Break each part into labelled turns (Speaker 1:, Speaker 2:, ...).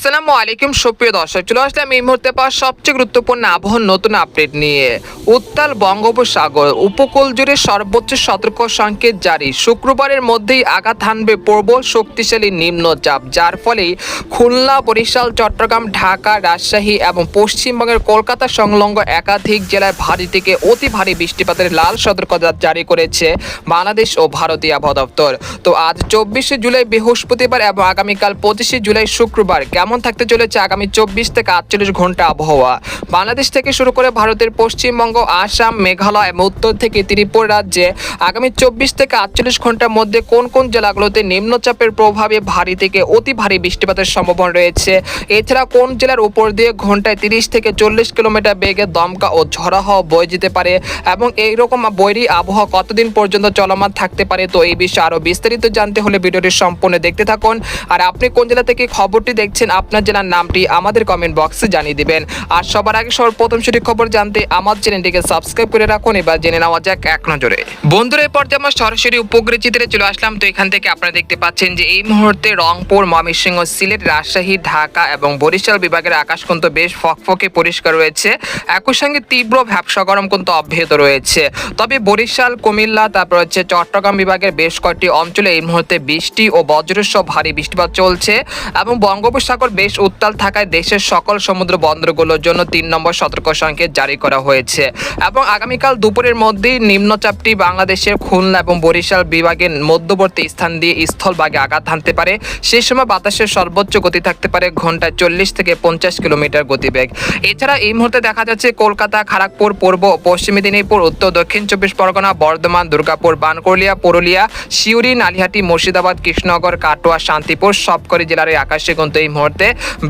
Speaker 1: আসসালামু আলাইকুম, সুপ্রিয় দর্শক। চলে আসলাম এই মুহূর্তে পাওয়া সবচেয়ে গুরুত্বপূর্ণ আবহাওয়ার নতুন আপডেট নিয়ে। উত্তাল বঙ্গোপসাগর, উপকূল জুড়ে সর্বোচ্চ সতর্ক সংকেত জারি। শুক্রবারের মধ্যেই আঘাত হানবে প্রবল শক্তিশালী নিম্নচাপ, যার ফলে খুলনা, বরিশাল, চট্টগ্রাম, ঢাকা, রাজশাহী এবং পশ্চিমবঙ্গের কলকাতা সংলগ্ন একাধিক জেলায় ভারী থেকে অতি ভারী বৃষ্টিপাতের লাল সতর্কতা জারি করেছে বাংলাদেশ ও ভারতীয় আবহাওয়া দপ্তর। তো আজ চব্বিশে জুলাই বৃহস্পতিবার এবং আগামীকাল পঁচিশে জুলাই শুক্রবার, কেমন থাকতে চলেছে আগামী চব্বিশ থেকে আটচল্লিশ ঘণ্টা আবহাওয়া। বাংলাদেশ থেকে শুরু করে ভারতের পশ্চিমবঙ্গ, আসাম, মেঘালয় এবং উত্তর থেকে ত্রিপুরা রাজ্যে আগামী চব্বিশ থেকে আটচল্লিশ ঘণ্টার মধ্যে কোন কোন জেলাগুলোতে নিম্নচাপের প্রভাবে ভারী থেকে অতি ভারী বৃষ্টিপাতের সম্ভাবনা রয়েছে? এছাড়া কোন জেলার উপর দিয়ে ঘন্টায় তিরিশ থেকে চল্লিশ কিলোমিটার বেগে দমকা ও ঝড়া হওয়া বয়ে যেতে পারে? এবং এইরকম বৈরী আবহাওয়া কতদিন পর্যন্ত চলমান থাকতে পারে? তো এই বিষয়ে আরও বিস্তারিত জানতে হলে ভিডিওটি সম্পূর্ণ দেখতে থাকুন। আর আপনি কোন জেলা থেকে খবরটি দেখছেন আপনার জেলার নামটি আমাদের কমেন্ট বক্সে জানিয়ে দিবেন। আর সবার আগে সর্বপ্রথম সঠিক খবর জানতে আমার চ্যানেলটিকে সাবস্ক্রাইব করে রাখুন, এবার জেনে নেওয়া যাক এক নজরে। বন্ধুরা এই পর্যায়ে আমরা সরাসরি উপগ্রহ চিত্রে চলে আসলাম, তো এখান থেকে আপনারা দেখতে পাচ্ছেন যে এই মুহূর্তে রংপুর, ময়মনসিংহ, সিলেট, রাজশাহী, ঢাকা এবং বরিশাল বিভাগের আকাশ কিন্তু বেশ ফকফকে পরিষ্কার রয়েছে। একই সঙ্গে তীব্র ভ্যাবসা গরম কিন্তু অব্যাহত রয়েছে। তবে বরিশাল, কুমিল্লা, তারপর হচ্ছে চট্টগ্রাম বিভাগের বেশ কয়েকটি অঞ্চলে এই মুহূর্তে বৃষ্টি ও বজ্রসহ ভারী বৃষ্টিপাত চলছে এবং বঙ্গোপসাগর বেশ উত্তাল থাকায় দেশের সকল সমুদ্র বন্দরগুলোর জন্য তিন নম্বর সতর্ক সংকেত জারি করা হয়েছে। এবং আগামীকাল দুপুরের মধ্যেই নিম্নচাপটি বাংলাদেশের খুলনা এবং বরিশাল বিভাগের মধ্যবর্তী স্থান দিয়ে স্থলভাগে আঘাত হানতে পারে। সেই সময় বাতাসের সর্বোচ্চ গতি থাকতে পারে ঘন্টায় চল্লিশ থেকে পঞ্চাশ কিলোমিটার গতিবেগ। এছাড়া এই মুহূর্তে দেখা যাচ্ছে কলকাতা খড়গপুর পূর্ব পশ্চিম মেদিনীপুর, উত্তর, দক্ষিণ চব্বিশ পরগনা, বর্ধমান, দুর্গাপুর, বানকলিয়া, পুরুলিয়া শিউরি নালিহাটি, মুর্শিদাবাদ, কৃষ্ণনগর, কাটোয়া, শান্তিপুর, সবকটি জেলার আকাশে কিন্তু এই মুহূর্তে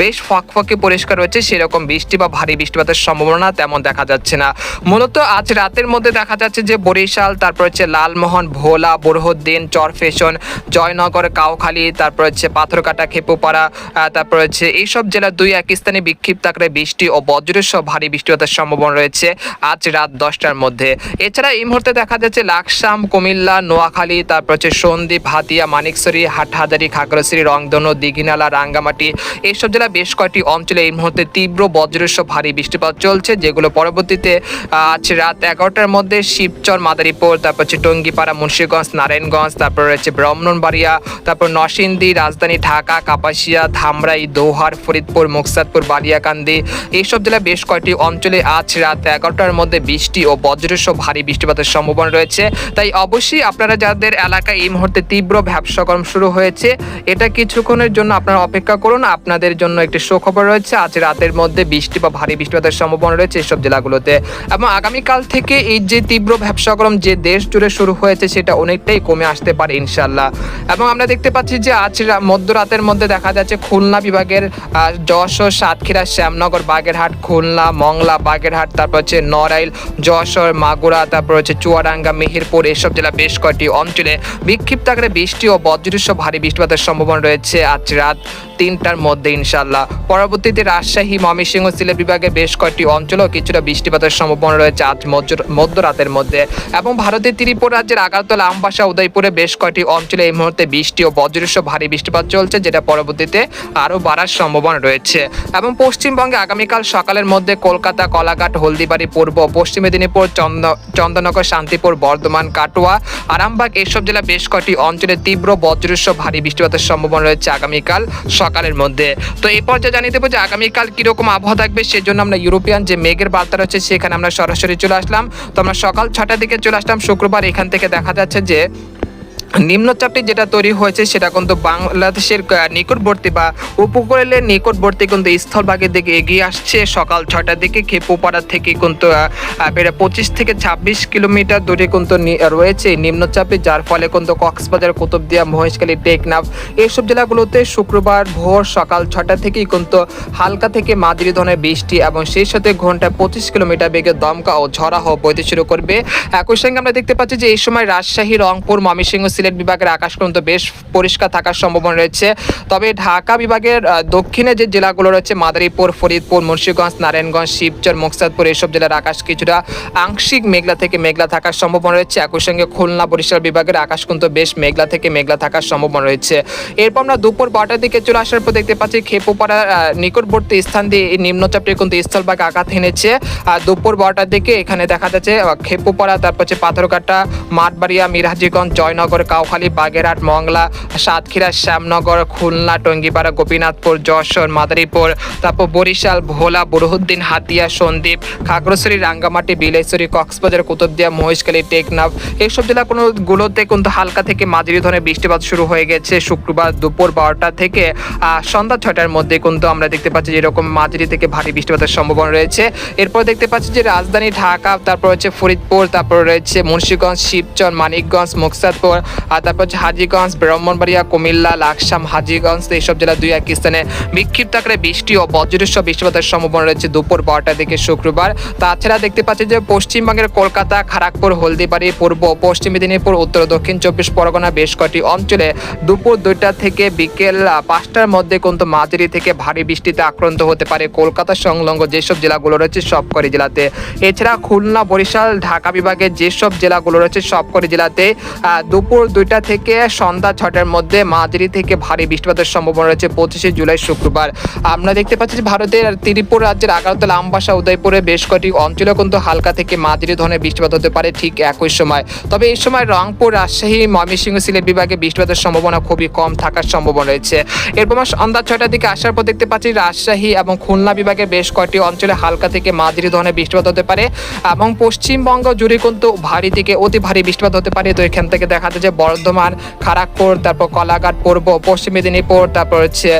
Speaker 1: বেশ ফকফকে পরিষ্কার রয়েছে, সেরকম বৃষ্টি বা ভারী বৃষ্টিপাতের সম্ভাবনা তেমন দেখা যাচ্ছে না। মূলত আজ রাতের মধ্যে দেখা যাচ্ছে যে বরিশাল, তারপর হচ্ছে লালমোহন, ভোলা, বরহদ্দিন, চরফেশন, জয়নগর, কাউখালী, তারপর হচ্ছে পাথরকাটা, খেপুপাড়া তারপর হচ্ছে এইসব জেলার দুই এক স্থানে বিক্ষিপ্ত আকারে বৃষ্টি ও বজ্রসহ ভারী বৃষ্টিপাতের সম্ভাবনা রয়েছে আজ রাত দশটার মধ্যে। এছাড়া এই মুহূর্তে দেখা যাচ্ছে লাকসাম, কুমিল্লা, নোয়াখালী, তারপর হচ্ছে সন্দ্বীপ, হাতিয়া, মানিকসরি, হাটহাজারি, খাগড়াছড়ি, রংধনু, দিঘিনালা, রাঙ্গামাটি এইসব জেলা বেশ কয়েকটি অঞ্চলে এই মুহূর্তে তীব্র বজ্রসহ ভারী বৃষ্টিপাত চলছে, যেগুলো পরবর্তীতে, আজ রাত এগারোটার মধ্যে শিবচর, মাদারীপুর, তারপর হচ্ছে টঙ্গিপাড়া, মুন্সিগঞ্জ, নারায়ণগঞ্জ, তারপর রয়েছে ব্রাহ্মণবাড়িয়া, তারপর নরসিংদী, রাজধানী ঢাকা, কাপাসিয়া, ধামরাই, দোহার, ফরিদপুর, মুকসাদপুর, বালিয়াকান্দি, এইসব জেলা বেশ কয়েকটি অঞ্চলে আজ রাত এগারোটার মধ্যে বৃষ্টি ও বজ্রসহ ভারী বৃষ্টিপাতের সম্ভাবনা রয়েছে। তাই অবশ্যই আপনারা যাদের এলাকায় এই মুহূর্তে তীব্র ব্যবসা গরম শুরু হয়েছে, এটা কিছুক্ষণের জন্য আপনারা অপেক্ষা করুন। আপনাদের জন্য একটি সুখবর রয়েছে। আজ রাতের মধ্যে বৃষ্টি বা ভারী বৃষ্টিপাতের সম্ভাবনা রয়েছে এসব জেলাগুলোতে। এবং আগামীকাল থেকে এই যে তীব্র ব্যবসা গরম যে দেশ জুড়ে শুরু হয়েছে, সেটা অনেকটাই কমে আসতে পারে ইনশাল্লাহ এবং আমরা দেখতে পাচ্ছি যে আজ মধ্যরাতের মধ্যে দেখা যাচ্ছে খুলনা বিভাগের যশোর, সাতক্ষীরা, শ্যামনগর, বাগেরহাট, খুলনা, মংলা, বাগেরহাট, তারপর হচ্ছে নড়াইল, যশোর, মাগুরা, তারপর হচ্ছে চুয়াডাঙ্গা, মেহেরপুর এসব জেলা বেশ কয়েকটি অঞ্চলে বিক্ষিপ্ত আকারে বৃষ্টি ও বজ্রসহ ভারী বৃষ্টিপাতের সম্ভাবনা রয়েছে। আজ রাত তিনটার মধ্যে ইনশাল্লাহ পরবর্তীতে রাজশাহী, ময়মনসিংহ, সিলেট বিভাগে বেশ কয়েকটি অঞ্চলেও কিছুটা বৃষ্টিপাতের সম্ভাবনা রয়েছে আজ মধ্যরাতের মধ্যে। এবং ভারতের ত্রিপুরা রাজ্যের আগারতলা, আমবাসা উদয়পুরে বেশ কয়েকটি অঞ্চলে এই মুহূর্তে বৃষ্টি ও বজ্রসহ ভারী বৃষ্টিপাত চলছে, যেটা পরবর্তীতে আরও বাড়ার সম্ভাবনা রয়েছে। এবং পশ্চিমবঙ্গে আগামীকাল সকালের মধ্যে কলকাতা, কলাঘাট, হলদিবাড়ি, পূর্ব পশ্চিম মেদিনীপুর, চন্দ চন্দননগর, শান্তিপুর, বর্ধমান, কাটোয়া, আরামবাগ, এসব জেলা বেশ কয়েকটি অঞ্চলে তীব্র বজ্রসহ ভারী বৃষ্টিপাতের সম্ভাবনা রয়েছে আগামীকাল সকালের মধ্যে। তো এই পর্যায়ে জানিয়ে দেবো যে আগামীকাল কীরকম আবহাওয়া থাকবে সেজন্য আমরা ইউরোপিয়ান যে মেঘের বার্তা রয়েছে সেখানে আমরা সরাসরি চলে আসলাম। তো আমরা সকাল ছটার দিকে চলে আসলাম। শুক্রবার এখান থেকে দেখা যাচ্ছে যে নিম্নচাপটি যেটা তৈরি হয়েছে সেটা কিন্তু বাংলাদেশের নিকটবর্তী বা উপকূলের নিকটবর্তী কিন্তু স্থলভাগের দিকে এগিয়ে আসছে। সকাল ছটার দিকে খেপুপাড়া থেকে কিন্তু প্রায় পঁচিশ থেকে ছাব্বিশ কিলোমিটার দূরে কিন্তু রয়েছে নিম্নচাপে যার ফলে কিন্তু কক্সবাজার, কুতুবদিয়া, মহেশখালী, টেকনাফ এইসব জেলাগুলোতে শুক্রবার ভোর সকাল ছটা থেকেই কিন্তু হালকা থেকে মাঝারি ধরনের বৃষ্টি এবং সেই সাথে ঘন্টায় পঁচিশ কিলোমিটার বেগে দমকা ও হওয়া বইতে শুরু করবে। একই সঙ্গে আমরা দেখতে পাচ্ছি যে এই সময় রাজশাহী, রংপুর, ময়মনসিংহ সিলেট বিভাগের আকাশ কিন্তু বেশ পরিষ্কার থাকার সম্ভাবনা রয়েছে। তবে ঢাকা বিভাগের দক্ষিণে যে জেলাগুলো রয়েছে, মাদারীপুর, ফরিদপুর, মুন্সিগঞ্জ, নারায়ণগঞ্জ, শিবচর মুকসাদপুর এইসব জেলার আকাশ কিছুটা আংশিক মেঘলা থেকে মেঘলা থাকার সম্ভাবনা রয়েছে। একই সঙ্গে খুলনা, বরিশাল বিভাগের আকাশ কিন্তু বেশ মেঘলা থেকে মেঘলা থাকার সম্ভাবনা রয়েছে। এরপর আমরা দুপুর বারোটার দিকে চলে আসার পর দেখতে পাচ্ছি খেপুপাড়া নিকটবর্তী স্থান দিয়ে এই নিম্নচাপটি কিন্তু স্থলভাগ আঘাত হেনেছে আর দুপুর বারোটার দিকে এখানে দেখা যাচ্ছে খেপুপাড়া, তারপর হচ্ছে পাথরঘাটা, মাঠবাড়িয়া, মিরাজিগঞ্জ, জয়নগর কাউখালী বাগেরহাট, মংলা, সাতক্ষীরা, শ্যামনগর, খুলনা, টঙ্গিপাড়া, গোপীনাথপুর, যশোর, মাদারীপুর, তারপর বরিশাল, ভোলা, বুরহুদ্দিন, হাতিয়া, সন্দ্বীপ, খাগড়াছড়ি, রাঙ্গামাটি বিলাইছড়ি কক্সবাজার, কুতুবদিয়া, মহেশখালী, টেকনাফ। এইসব জেলা কোনো গুলোতে কিন্তু হালকা থেকে মাঝারি ধরনের বৃষ্টিপাত শুরু হয়ে গেছে। শুক্রবার দুপুর বারোটা থেকে সন্ধ্যা ছয়টার মধ্যে কিন্তু আমরা দেখতে পাচ্ছি যেরকম মাঝারি থেকে ভারী বৃষ্টিপাতের সম্ভাবনা রয়েছে। এরপর দেখতে পাচ্ছি যে রাজধানী ঢাকা, তারপর হচ্ছে ফরিদপুর, তারপর রয়েছে মুন্সীগঞ্জ, শিবচর, মানিকগঞ্জ, মুকসাদপুর আর তারপর হচ্ছে হাজিগঞ্জ, ব্রাহ্মণবাড়িয়া, কুমিল্লা, লাকসাম, হাজিগঞ্জ, এইসব জেলা দুই এক স্থানে বিক্ষিপ্ত আকারে বৃষ্টি ও বজ্রসহ বৃষ্টিপাতের সম্ভাবনা রয়েছে দুপুর বারোটার দিকে শুক্রবার। তাছাড়া দেখতে পাচ্ছি যে পশ্চিমবঙ্গের কলকাতা খড়গপুর হলদিবাড়ি, পূর্ব পশ্চিম মেদিনীপুর, উত্তর দক্ষিণ চব্বিশ পরগনা বেশ কয়েকটি অঞ্চলে দুপুর দুইটা থেকে বিকেল পাঁচটার মধ্যে কিন্তু মাঝারি থেকে ভারী বৃষ্টিতে আক্রান্ত হতে পারে কলকাতা সংলগ্ন যেসব জেলাগুলো রয়েছে সবকটি জেলাতে। এছাড়া খুলনা, বরিশাল, ঢাকা বিভাগের যেসব জেলাগুলো রয়েছে সবকটি জেলাতে দুপুর দুইটা থেকে সন্ধ্যা ছটার মধ্যে মাঝারি থেকে ভারী বৃষ্টিপাতের সম্ভাবনা রয়েছে পঁচিশে জুলাই শুক্রবার। আমরা দেখতে পাচ্ছি যে ভারতের ত্রিপুর রাজ্যের আগারতলা, আমবাসা, উদয়পুরে বেশ কয়েকটি অঞ্চলে কিন্তু হালকা থেকে মাঝারি ধরনের বৃষ্টিপাত হতে পারে ঠিক একই সময়। তবে এই সময় রংপুর, রাজশাহী, ময়মনসিংহ, সিলেট বিভাগে বৃষ্টিপাতের সম্ভাবনা খুবই কম থাকার সম্ভাবনা রয়েছে। এরপর আমরা সন্ধ্যা ছয়টার দিকে আসার পর দেখতে পাচ্ছি রাজশাহী এবং খুলনা বিভাগের বেশ কয়েকটি অঞ্চলে হালকা থেকে মাঝারি ধরনের বৃষ্টিপাত হতে পারে এবং পশ্চিমবঙ্গ জুড়ে কিন্তু ভারী থেকে অতি ভারী বৃষ্টিপাত হতে পারে। তো এখান থেকে দেখা যাচ্ছে বর্ধমান খড়গপুর তারপর কলাঘাট, পূর্ব, পশ্চিম মেদিনীপুর, তারপর হচ্ছে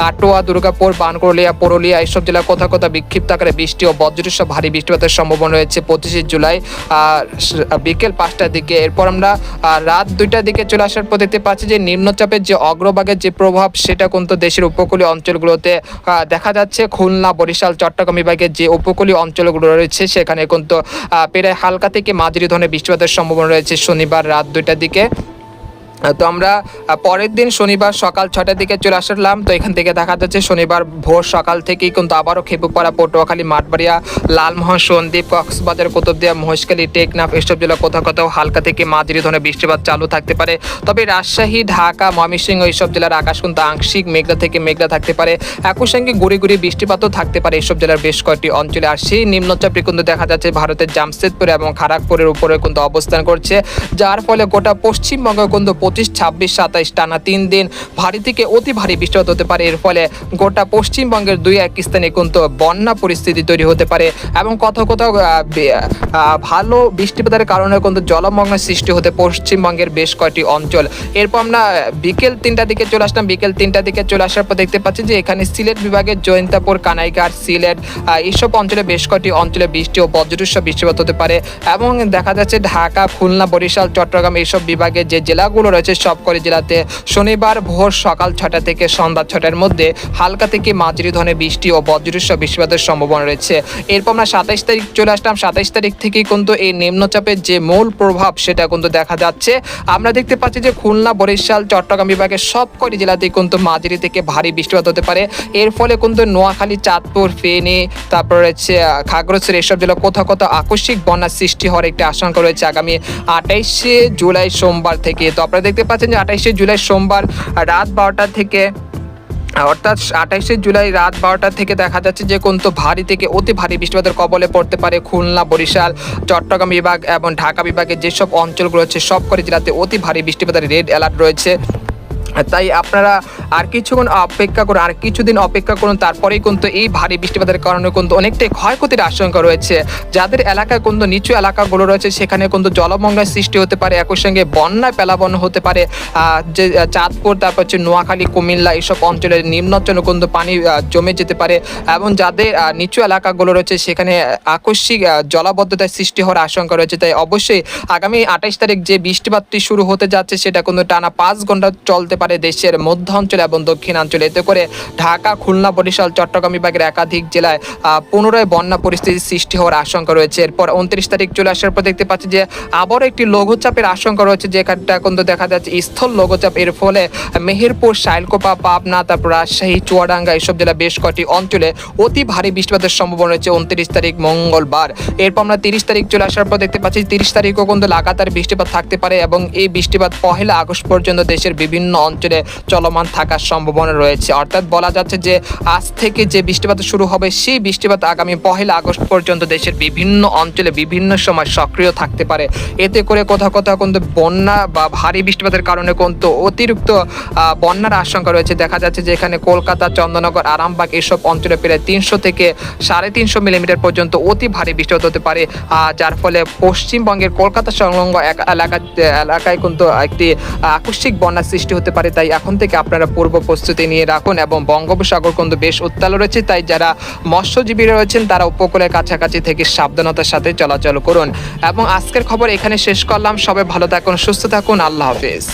Speaker 1: কাটোয়া, দুর্গাপুর বানকুরলিয়া পুরুলিয়া, এইসব জেলা কোথাও কোথাও বিক্ষিপ্ত আকারে বৃষ্টি ও বজ্রসহ ভারী বৃষ্টিপাতের সম্ভাবনা রয়েছে পঁচিশে জুলাই। বিকেল পাঁচটার দিকে এরপর আমরা রাত দুইটার দিকে চলে আসার পর দেখতে পাচ্ছি যে নিম্নচাপের যে অগ্রভাগের যে প্রভাব, সেটা কিন্তু দেশের উপকূলীয় অঞ্চলগুলোতে দেখা যাচ্ছে খুলনা, বরিশাল, চট্টগ্রাম বিভাগের যে উপকূলীয় অঞ্চলগুলো রয়েছে, সেখানে কিন্তু প্রায় হালকা থেকে মাঝারি ধরনের বৃষ্টিপাতের সম্ভাবনা রয়েছে শনিবার রাত দুইটার দিকে। তো আমরা পরের দিন শনিবার সকাল ছটার দিকে চলে আসলাম। তো এখান থেকে দেখা যাচ্ছে শনিবার ভোর সকাল থেকেই কিন্তু আবারও খেপুপাড়া, পটুয়াখালী, মাঠবাড়িয়া, লালমোহন, সন্দ্বীপ, কক্সবাজার, কুতুবদিয়া, মহেশখালী, টেকনাফ, এসব জেলা কোথাও কোথাও হালকা থেকে মাঝারি ধরনের বৃষ্টিপাত চালু থাকতে পারে। তবে রাজশাহী, ঢাকা, ময়মনসিংহ এইসব জেলার আকাশ কিন্তু আংশিক মেঘলা থেকে মেঘলা থাকতে পারে। একই সঙ্গে গুড়ি গুড়ি বৃষ্টিপাতও থাকতে পারে এইসব জেলার বেশ কয়েকটি অঞ্চলে। আর সেই নিম্নচাপটি কিন্তু দেখা যাচ্ছে ভারতের জামশেদপুর এবং খড়গপুরের উপরে কিন্তু অবস্থান করছে, যার ফলে গোটা পশ্চিমবঙ্গ কিন্তু পঁচিশ, ছাব্বিশ, সাতাইশ টানা তিন দিন ভারী থেকে অতি ভারী বৃষ্টিপাত হতে পারে। এর ফলে গোটা পশ্চিমবঙ্গের দুই এক স্থানে কিন্তু বন্যা পরিস্থিতি তৈরি হতে পারে এবং কোথাও কোথাও ভালো বৃষ্টিপাতের কারণে কিন্তু জলমগ্নের সৃষ্টি হতে পশ্চিমবঙ্গের বেশ কয়েকটি অঞ্চল। এরপর আমরা বিকেল তিনটা দিকে চলে আসলাম। বিকেল তিনটার দিকে চলে আসার পর দেখতে পাচ্ছি যে এখানে সিলেট বিভাগের জয়ন্তাপুর, কানাইঘাট, সিলেট এইসব অঞ্চলে বেশ কয়েকটি অঞ্চলে বৃষ্টি ও বজ্রসহ বৃষ্টিপাত হতে পারে। এবং দেখা যাচ্ছে ঢাকা, খুলনা, বরিশাল, চট্টগ্রাম এইসব বিভাগের যে জেলাগুলো রয়েছে সবকটি জেলাতে। শনিবার ভোর সকাল ছটা থেকে সন্ধ্যা ছটার মধ্যে হালকা থেকে মাঝারি ধরনের বৃষ্টি ও বজ্রসহ বৃষ্টিপাতের সম্ভাবনা রয়েছে। এরপর আমরা সাতাইশ তারিখ চলে আসলাম। সাতাইশ তারিখ থেকেই কিন্তু এই নিম্নচাপের যে মূল প্রভাব সেটা কিন্তু দেখা যাচ্ছে। আমরা দেখতে পাচ্ছি যে খুলনা, বরিশাল, চট্টগ্রাম বিভাগের সবকটি জেলাতেই কিন্তু মাঝারি থেকে ভারী বৃষ্টিপাত হতে পারে। এর ফলে কিন্তু নোয়াখালী, চাঁদপুর, ফেনী, তারপর রয়েছে খাগড়াছড়ি এসব জেলা কোথাও কোথাও আকস্মিক বন্যার সৃষ্টি হওয়ার একটি আশঙ্কা রয়েছে আগামী আঠাইশে জুলাই সোমবার থেকে। তো দেখতে পাচ্ছেন যে আঠাইশে জুলাই সোমবার রাত বারোটা থেকে, অর্থাৎ আঠাইশে জুলাই রাত বারোটা থেকে দেখা যাচ্ছে যে কোন তো ভারী থেকে অতি ভারী বৃষ্টিপাতের কবলে পড়তে পারে খুলনা, বরিশাল, চট্টগ্রাম বিভাগ এবং ঢাকা বিভাগের যেসব অঞ্চলগুলো রয়েছে, সবকটি জেলাতে অতি ভারী বৃষ্টিপাতের রেড অ্যালার্ট রয়েছে। তাই আপনারা আর কিছুক্ষণ অপেক্ষা করুন, আর কিছুদিন অপেক্ষা করুন, তারপরেই কিন্তু এই ভারী বৃষ্টিপাতের কারণে কিন্তু অনেকটাই ক্ষয়ক্ষতির আশঙ্কা রয়েছে। যাদের এলাকায় কিন্তু নিচু এলাকাগুলো রয়েছে, সেখানে কিন্তু জলমগ্নের সৃষ্টি হতে পারে, একই সঙ্গে বন্যায় পেলাবন হতে পারে। যে চাঁদপুর, তারপর হচ্ছে নোয়াখালী, কুমিল্লা এইসব অঞ্চলের নিম্নচনে কিন্তু পানি জমে যেতে পারে এবং যাদের নিচু এলাকাগুলো রয়েছে, সেখানে আকস্মিক জলাবদ্ধতার সৃষ্টি হওয়ার আশঙ্কা রয়েছে। তাই অবশ্যই আগামী আঠাইশ তারিখ যে বৃষ্টিপাতটি শুরু হতে যাচ্ছে, সেটা কিন্তু টানা পাঁচ ঘণ্টা চলতে পারে। পারে দেশের মধ্য অঞ্চলে এবং দক্ষিণাঞ্চলে। এতে করে ঢাকা, খুলনা, বরিশাল, চট্টগ্রাম বিভাগের একাধিক জেলায় পুনরায় বন্যা পরিস্থিতি সৃষ্টি হওয়ার আশঙ্কা রয়েছে। এরপর উনত্রিশ তারিখ চলে আসার পর দেখতে পাচ্ছি যে আবারও একটি লঘুচাপের আশঙ্কা রয়েছে, যেখানটা কিন্তু দেখা যাচ্ছে স্থল লঘুচাপ। এর ফলে মেহেরপুর, শাইলকোপা, পাবনা, তারপর রাজশাহী, চুয়াডাঙ্গা এসব জেলা বেশ কয়েকটি অঞ্চলে অতি ভারী বৃষ্টিপাতের সম্ভাবনা রয়েছে উনত্রিশ তারিখ মঙ্গলবার। এরপর আমরা তিরিশ তারিখ চলে আসার পর দেখতে পাচ্ছি তিরিশ তারিখও কিন্তু লাগাতার বৃষ্টিপাত থাকতে পারে এবং এই বৃষ্টিপাত পহেলা আগস্ট পর্যন্ত দেশের বিভিন্ন অঞ্চলে চলমান থাকার সম্ভাবনা রয়েছে। অর্থাৎ বলা যাচ্ছে যে, আজ থেকে যে বৃষ্টিপাত শুরু হবে, সেই বৃষ্টিপাত আগামী পহেলা আগস্ট পর্যন্ত দেশের বিভিন্ন অঞ্চলে বিভিন্ন সময় সক্রিয় থাকতে পারে। এতে করে কোথাও কোথাও কিন্তু বন্যা বা ভারী বৃষ্টিপাতের কারণে কিন্তু অতিরিক্ত বন্যার আশঙ্কা রয়েছে। দেখা যাচ্ছে যে, এখানে কলকাতা চন্দননগর আরামবাগ এসব অঞ্চলে প্রায় তিনশো থেকে সাড়ে তিনশো মিলিমিটার পর্যন্ত অতি ভারী বৃষ্টিপাত হতে পারে। যার ফলে পশ্চিমবঙ্গের কলকাতা সংলগ্ন এলাকা, এলাকায় কিন্তু একটি আকস্মিক বন্যার সৃষ্টি হতে পারে তাই এখন থেকে আপনারা পূর্ব প্রস্তুতি নিয়ে রাখুন এবং বঙ্গোপসাগর কিন্তু বেশ উত্তাল রয়েছে। তাই যারা মৎস্যজীবী রয়েছেন, তারা উপকূলের কাছাকাছি থেকে সাবধানতার সাথে চলাচল করুন। এবং আজকের খবর এখানে শেষ করলাম। সবাই ভালো থাকুন, সুস্থ থাকুন। আল্লাহ হাফিজ।